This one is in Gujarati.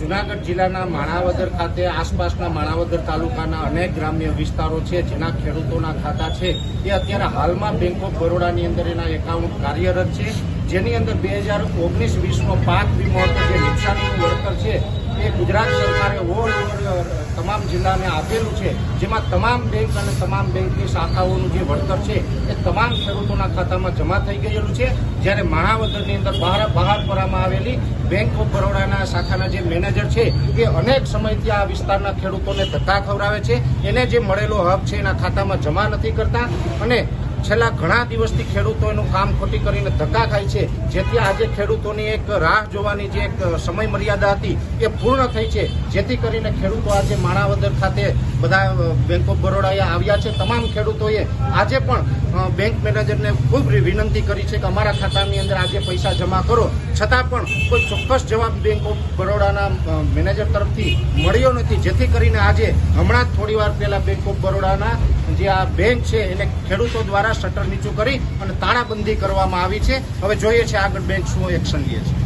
જુનાગઢ જિલ્લાના માણાવદર ખાતે આસપાસના માણાવદર તાલુકાના અનેક ગ્રામ્ય વિસ્તારો છે, જેના ખેડૂતોના ખાતા છે. એ અત્યારે હાલમાં બેંક ઓફ બરોડાની અંદર એના એકાઉન્ટ કાર્યરત છે. જેની અંદર બે હજાર ઓગણીસ વીસનો પાક વીમો હતો, જે નુકસાનીનું વળતર છે. એ ગુજરાત સરકારે ઓલ ઓવર તમામ જિલ્લાને આપેલું છે. જેમાં તમામ બેંક અને તમામ બેંકની શાખાઓનું જે વળતર છે, એ તમામ ખેડૂતોના ખાતામાં જમા થઈ ગયેલું છે. જ્યારે માણાવદરની અંદર બહાર બહાર કરવામાં આવેલી બેંક ઓફ બરોડાના શાખાના જે મેનેજર છે, એ અનેક સમયથી આ વિસ્તારના ખેડૂતોને ધક્કા ખવડાવે છે. એને જે મળેલો હક છે, એના ખાતામાં જમા નથી કરતા. અને છેલ્લા ઘણા દિવસથી ખેડૂતો એનું કામ ખોટી કરીને ધક્કા ખાય છે. જેથી આજે ખેડૂતોની એક રાહ જોવાની જે એક સમય મર્યાદા હતી એ પૂર્ણ થઈ છે. જેથી કરીને ખેડૂતો આજે માણાવદર ખાતે બધા બેંક ઓફ બરોડાએ આવ્યા છે. તમામ ખેડૂતોએ આજે પણ બેંક મેનેજરને ખૂબ વિનંતી કરી છે કે અમારા ખાતાની અંદર આજે પૈસા જમા કરો. છતાં પણ કોઈ ચોક્કસ જવાબ બેંક ઓફ બરોડાના મેનેજર તરફથી મળ્યો નથી. જેથી કરીને આજે હમણાં જ થોડી વાર પહેલાં બેંક ઓફ બરોડાના જે આ બેંક છે એને ખેડૂતો દ્વારા શટર નીચું કરી અને તાળાબંધી કરવામાં આવી છે. હવે જોઈએ છે આગળ બેંક શું એક્શન લે છે.